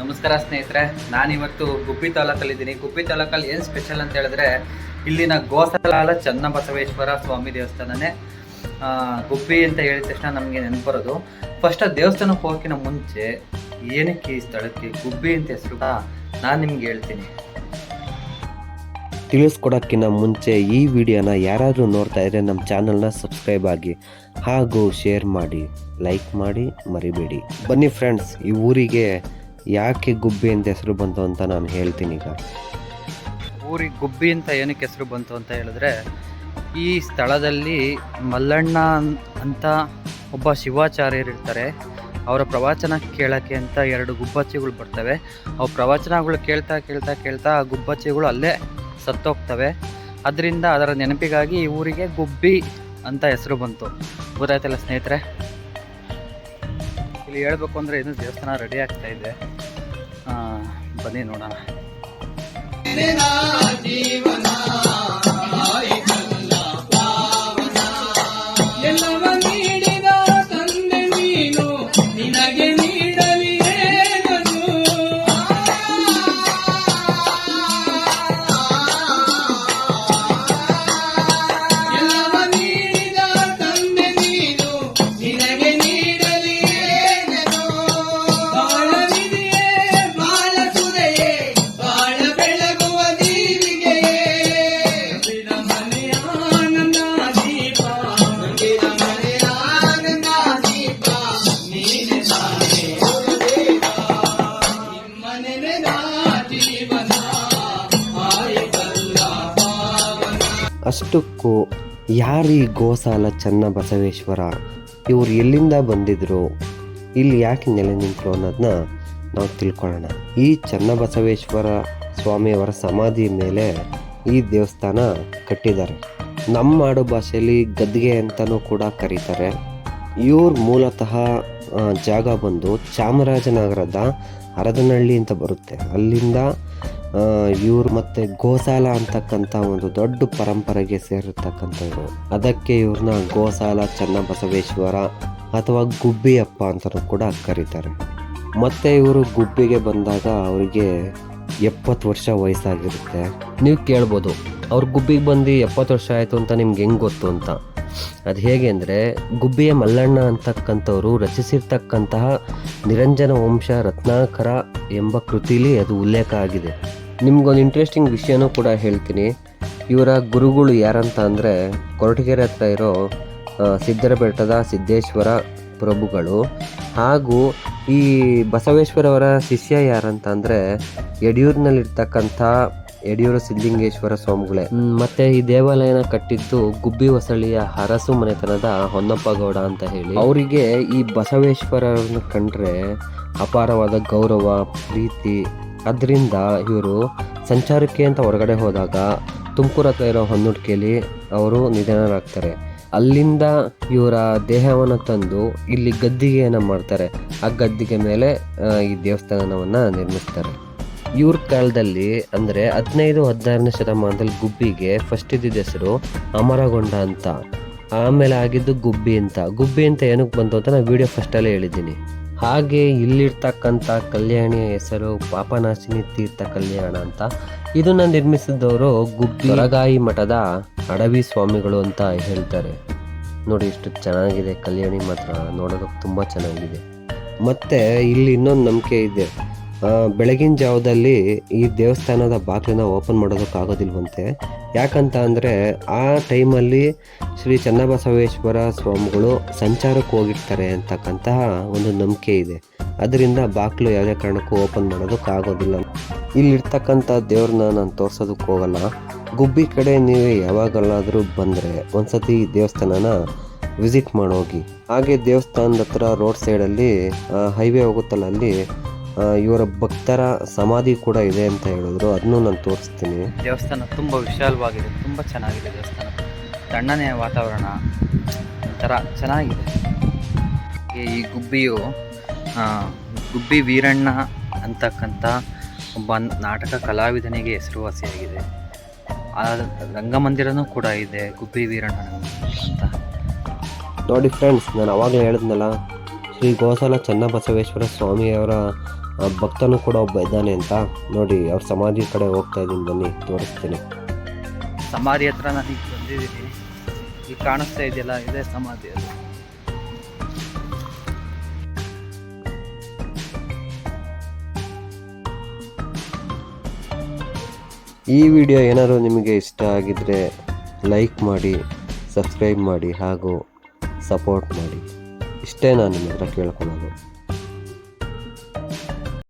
ನಮಸ್ಕಾರ ಸ್ನೇಹಿತರೆ, ನಾನಿವತ್ತು ಗುಬ್ಬಿ ತಾಲೂಕಲ್ಲಿದ್ದೀನಿ. ಗುಬ್ಬಿ ತಾಲೂಕಲ್ಲಿ ಏನು ಸ್ಪೆಷಲ್ ಅಂತ ಹೇಳಿದ್ರೆ, ಇಲ್ಲಿನ ಗೋಸಲಾಲ ಚನ್ನಬಸವೇಶ್ವರ ಸ್ವಾಮಿ ದೇವಸ್ಥಾನನೇ. ಗುಬ್ಬಿ ಅಂತ ಹೇಳಿದ ತಕ್ಷಣ ನಮಗೆ ನೆನಪರೋದು. ಫಸ್ಟ್ ದೇವಸ್ಥಾನಕ್ಕೆ ಹೋಗೋಕ್ಕಿಂತ ಮುಂಚೆ ಏನಕ್ಕೆ ಈ ಸ್ಥಳಕ್ಕೆ ಗುಬ್ಬಿ ಅಂತ ಹೆಸರು ನಾನು ನಿಮ್ಗೆ ಹೇಳ್ತೀನಿ. ತಿಳಿಸ್ಕೊಡೋಕ್ಕಿಂತ ಮುಂಚೆ ಈ ವಿಡಿಯೋನ ಯಾರಾದರೂ ನೋಡ್ತಾ ಇದ್ರೆ ನಮ್ಮ ಚಾನಲ್ನ ಸಬ್ಸ್ಕ್ರೈಬ್ ಆಗಿ ಹಾಗೂ ಶೇರ್ ಮಾಡಿ, ಲೈಕ್ ಮಾಡಿ ಮರಿಬೇಡಿ. ಬನ್ನಿ ಫ್ರೆಂಡ್ಸ್ ಈ ಊರಿಗೆ ಯಾಕೆ ಗುಬ್ಬಿ ಅಂತ ಹೆಸರು ಬಂತು ಅಂತ ನಾನು ಹೇಳ್ತೀನಿ ಈಗ. ಊರಿಗೆ ಗುಬ್ಬಿ ಅಂತ ಏನಕ್ಕೆ ಹೆಸರು ಬಂತು ಅಂತ ಹೇಳಿದ್ರೆ, ಈ ಸ್ಥಳದಲ್ಲಿ ಮಲ್ಲಣ್ಣ ಅಂತ ಒಬ್ಬ ಶಿವಾಚಾರ್ಯರಿರ್ತಾರೆ ಅವರ ಪ್ರವಚನ ಕೇಳೋಕ್ಕೆ ಅಂತ ಎರಡು ಗುಬ್ಬಚ್ಚಿಗಳು ಬರ್ತವೆ. ಅವು ಪ್ರವಚನಗಳು ಕೇಳ್ತಾ ಕೇಳ್ತಾ ಕೇಳ್ತಾ ಆ ಗುಬ್ಬಚ್ಚಿಗಳು ಅಲ್ಲೇ ಸತ್ತೋಗ್ತವೆ. ಅದರಿಂದ ಅದರ ನೆನಪಿಗಾಗಿ ಈ ಊರಿಗೆ ಗುಬ್ಬಿ ಅಂತ ಹೆಸರು ಬಂತು. ಗೊತ್ತಾಯ್ತಲ್ಲ ಸ್ನೇಹಿತರೆ? ಇಲ್ಲಿ ಹೇಳ್ಬೇಕು ಅಂದರೆ ಇನ್ನೂ ದೇವಸ್ಥಾನ ರೆಡಿ ಆಗ್ತಾ ಇದೆ. ಬನ್ನಿ ನೋಡೋಣ. ಅಷ್ಟಕ್ಕೂ ಯಾರು ಗೋಸಾಲ ಚನ್ನ ಬಸವೇಶ್ವರ? ಇವರು ಎಲ್ಲಿಂದ ಬಂದಿದ್ರು? ಇಲ್ಲಿ ಯಾಕೆ ನೆಲೆ ನಿಂತರು ಅನ್ನೋದನ್ನ ನಾವು ತಿಳ್ಕೊಳ್ಳೋಣ. ಈ ಚನ್ನಬಸವೇಶ್ವರ ಸ್ವಾಮಿಯವರ ಸಮಾಧಿ ಮೇಲೆ ಈ ದೇವಸ್ಥಾನ ಕಟ್ಟಿದ್ದಾರೆ. ನಮ್ಮ ಆಡು ಭಾಷೆಯಲ್ಲಿ ಗದ್ಗೆ ಅಂತಲೂ ಕೂಡ ಕರೀತಾರೆ. ಇವ್ರ ಮೂಲತಃ ಜಾಗ ಬಂದು ಚಾಮರಾಜನಗರದ ಹರದನಹಳ್ಳಿ ಅಂತ ಬರುತ್ತೆ. ಅಲ್ಲಿಂದ ಇವ್ರು ಮತ್ತೆ ಗೋಸಾಲ ಅಂತಕ್ಕಂಥ ಒಂದು ದೊಡ್ಡ ಪರಂಪರೆಗೆ ಸೇರಿರ್ತಕ್ಕಂಥವ್ರು. ಅದಕ್ಕೆ ಇವ್ರನ್ನ ಗೋಸಾಲ, ಚನ್ನಬಸವೇಶ್ವರ ಅಥವಾ ಗುಬ್ಬಿಯಪ್ಪ ಅಂತಲೂ ಕೂಡ ಕರೀತಾರೆ. ಮತ್ತೆ ಇವರು ಗುಬ್ಬಿಗೆ ಬಂದಾಗ ಅವರಿಗೆ ಎಪ್ಪತ್ತು ವರ್ಷ ವಯಸ್ಸಾಗಿರುತ್ತೆ. ನೀವು ಕೇಳ್ಬೋದು, ಅವ್ರು ಗುಬ್ಬಿಗೆ ಬಂದು ಎಪ್ಪತ್ತು ವರ್ಷ ಆಯಿತು ಅಂತ ನಿಮ್ಗೆ ಹೆಂಗೆ ಗೊತ್ತು ಅಂತ. ಅದು ಹೇಗೆ ಅಂದರೆ, ಗುಬ್ಬಿಯ ಮಲ್ಲಣ್ಣ ಅಂತಕ್ಕಂಥವ್ರು ರಚಿಸಿರ್ತಕ್ಕಂತಹ ನಿರಂಜನ ವಂಶ ರತ್ನಾಕರ ಎಂಬ ಕೃತಿಲಿ ಅದು ಉಲ್ಲೇಖ ಆಗಿದೆ. ನಿಮ್ಗೊಂದು ಇಂಟ್ರೆಸ್ಟಿಂಗ್ ವಿಷಯನೂ ಕೂಡ ಹೇಳ್ತೀನಿ. ಇವರ ಗುರುಗಳು ಯಾರಂತ ಅಂದರೆ ಕೊರಟಗೆರೆ ಹತ್ರ ಇರೋ ಆ, ಸಿದ್ದರ ಬೆಟ್ಟದ ಸಿದ್ದೇಶ್ವರ ಪ್ರಭುಗಳು. ಹಾಗೂ ಈ ಬಸವೇಶ್ವರವರ ಶಿಷ್ಯ ಯಾರಂತ ಅಂದರೆ ಯಡಿಯೂರಿನಲ್ಲಿರ್ತಕ್ಕಂಥ ಯಡಿಯೂರು ಸಿದ್ಧಲಿಂಗೇಶ್ವರ ಸ್ವಾಮಿಗಳೇ. ಮತ್ತೆ ಈ ದೇವಾಲಯನ ಕಟ್ಟಿದ್ದು ಗುಬ್ಬಿ ಹೊಸಳಿಯ ಹರಸು ಮನೆತನದ ಹೊನ್ನಪ್ಪ ಗೌಡ ಅಂತ ಹೇಳಿ. ಅವರಿಗೆ ಈ ಬಸವೇಶ್ವರರನ್ನು ಕಂಡ್ರೆ ಅಪಾರವಾದ ಗೌರವ ಪ್ರೀತಿ ಅದರಿಂದ ಇವರು ಸಂಚಾರಕ್ಕೆ ಅಂತ ಹೊರಗಡೆ ಹೋದಾಗ ತುಮಕೂರು ಹತ್ರ ಇರೋ ಹೊನ್ನುಡ್ಕೆಯಲ್ಲಿ ಅವರು ನಿಧನರಾಗ್ತಾರೆ. ಅಲ್ಲಿಂದ ಇವರ ದೇಹವನ್ನು ತಂದು ಇಲ್ಲಿ ಗದ್ದಿಗೆಯನ್ನು ಮಾಡ್ತಾರೆ. ಆ ಗದ್ದಿಗೆ ಮೇಲೆ ಈ ದೇವಸ್ಥಾನವನ್ನು ನಿರ್ಮಿಸ್ತಾರೆ. ಇವ್ರ ಕಾಲದಲ್ಲಿ ಅಂದರೆ ಹದಿನೈದು, ಹದಿನಾರನೇ ಶತಮಾನದಲ್ಲಿ ಗುಬ್ಬಿಗೆ ಫಸ್ಟ್ ಇದ್ದಿದ್ದ ಹೆಸರು ಅಮರಗೊಂಡ ಅಂತ. ಆಮೇಲೆ ಆಗಿದ್ದು ಗುಬ್ಬಿ ಅಂತ. ಗುಬ್ಬಿ ಅಂತ ಏನಕ್ಕೆ ಬಂತು ಅಂತ ನಾನು ವಿಡಿಯೋ ಫಸ್ಟಲ್ಲೇ ಹೇಳಿದ್ದೀನಿ. ಹಾಗೆ ಇಲ್ಲಿರ್ತಕ್ಕಂಥ ಕಲ್ಯಾಣಿಯ ಹೆಸರು ಪಾಪನಾಶಿನಿ ತೀರ್ಥ ಕಲ್ಯಾಣ ಅಂತ. ಇದನ್ನು ನಿರ್ಮಿಸಿದವರು ಗುಬ್ಬಿ ಮಠದ ಅಡವಿ ಸ್ವಾಮಿಗಳು ಅಂತ ಹೇಳ್ತಾರೆ. ನೋಡಿ ಎಷ್ಟು ಚೆನ್ನಾಗಿದೆ ಕಲ್ಯಾಣಿ ಮಾತ್ರ, ನೋಡೋದಕ್ಕೆ ತುಂಬ ಚೆನ್ನಾಗಿದೆ. ಮತ್ತೆ ಇಲ್ಲಿ ಇನ್ನೊಂದು ನಂಬಿಕೆ ಇದೆ. ಬೆಳಗಿನ ಜಾವದಲ್ಲಿ ಈ ದೇವಸ್ಥಾನದ ಬಾಗಿಲನ್ನ ಓಪನ್ ಮಾಡೋದಕ್ಕಾಗೋದಿಲ್ವಂತೆ. ಯಾಕಂತ ಅಂದರೆ ಆ ಟೈಮಲ್ಲಿ ಶ್ರೀ ಚನ್ನಬಸವೇಶ್ವರ ಸ್ವಾಮಿಗಳು ಸಂಚಾರಕ್ಕೆ ಹೋಗಿರ್ತಾರೆ ಅಂತಕ್ಕಂತಹ ಒಂದು ನಂಬಿಕೆ ಇದೆ. ಅದರಿಂದ ಬಾಗಿಲು ಯಾವುದೇ ಕಾರಣಕ್ಕೂ ಓಪನ್ ಮಾಡೋದಕ್ಕಾಗೋದಿಲ್ಲ ಇಲ್ಲಿರ್ತಕ್ಕಂಥ ದೇವ್ರನ್ನ ನಾನು ತೋರ್ಸೋದಕ್ಕೆ ಹೋಗಲ್ಲ. ಗುಬ್ಬಿ ಕಡೆ ನೀವು ಯಾವಾಗಲಾದರೂ ಬಂದರೆ ಒಂದ್ಸತಿ ದೇವಸ್ಥಾನನ ವಿಸಿಟ್ ಮಾಡೋಗಿ. ಹಾಗೆ ದೇವಸ್ಥಾನದ ಹತ್ರ ರೋಡ್ ಸೈಡಲ್ಲಿ ಹೈವೇ ಹೋಗುತ್ತಲ್ಲ ಅಲ್ಲಿ ಇವರ ಭಕ್ತರ ಸಮಾಧಿ ಕೂಡ ಇದೆ ಅಂತ ಹೇಳಿದ್ರು. ಅದನ್ನು ನಾನು ತೋರಿಸ್ತೀನಿ. ದೇವಸ್ಥಾನ ತುಂಬ ವಿಶಾಲವಾಗಿದೆ. ತುಂಬ ಚೆನ್ನಾಗಿದೆ ದೇವಸ್ಥಾನ. ತಣ್ಣನೆಯ ವಾತಾವರಣ. ಒಂಥರ ಚೆನ್ನಾಗಿದೆ. ಈ- ಗುಬ್ಬಿಯು ಗುಬ್ಬಿ ವೀರಣ್ಣ ಅಂತಕ್ಕಂಥ ಒಬ್ಬ ನಾಟಕ ಕಲಾವಿದನಿಗೆ ಹೆಸರುವಾಸಿಯಾಗಿದೆ. ಆ ರಂಗಮಂದಿರನೂ ಕೂಡ ಇದೆ ಗುಬ್ಬಿ ವೀರಣ್ಣ ಅಂತ ನೋಡಿ ಫ್ರೆಂಡ್ಸ್ ನಾನು ಅವಾಗಲೇ ಹೇಳಿದ್ನಲ್ಲ ಶ್ರೀ ಗೋಸಾಲ ಚನ್ನಬಸವೇಶ್ವರ ಸ್ವಾಮಿಯವರ ಭಕ್ತನು ಕೂಡ ಒಬ್ಬ ಇದ್ದಾನೆ ಅಂತ ನೋಡಿ ಅವ್ರ ಸಮಾಧಿ ಕಡೆ ಹೋಗ್ತಾ ಇದ್ದೀನಿ ಬನ್ನಿ ತೋರಿಸ್ತೀನಿ. ಸಮಾಧಿ ಹತ್ರ ನಾನು ಈಗ ಬಂದಿದ್ದೀನಿ. ಈಗ ಕಾಣಿಸ್ತಾ ಇದೆಯಲ್ಲ ಇದೇ ಸಮಾಧಿ ಅದು. ಈ ವಿಡಿಯೋ ಏನಾದರೂ ನಿಮಗೆ ಇಷ್ಟ ಆಗಿದ್ದರೆ ಲೈಕ್ ಮಾಡಿ ಸಬ್ಸ್ಕ್ರೈಬ್ ಮಾಡಿ ಹಾಗೂ ಸಪೋರ್ಟ್ ಮಾಡಿ. ಇಷ್ಟೇ ನಾನು ನಿಮ್ಮ ಹತ್ರ ಕೇಳ್ಕೊಳ್ಳೋದು.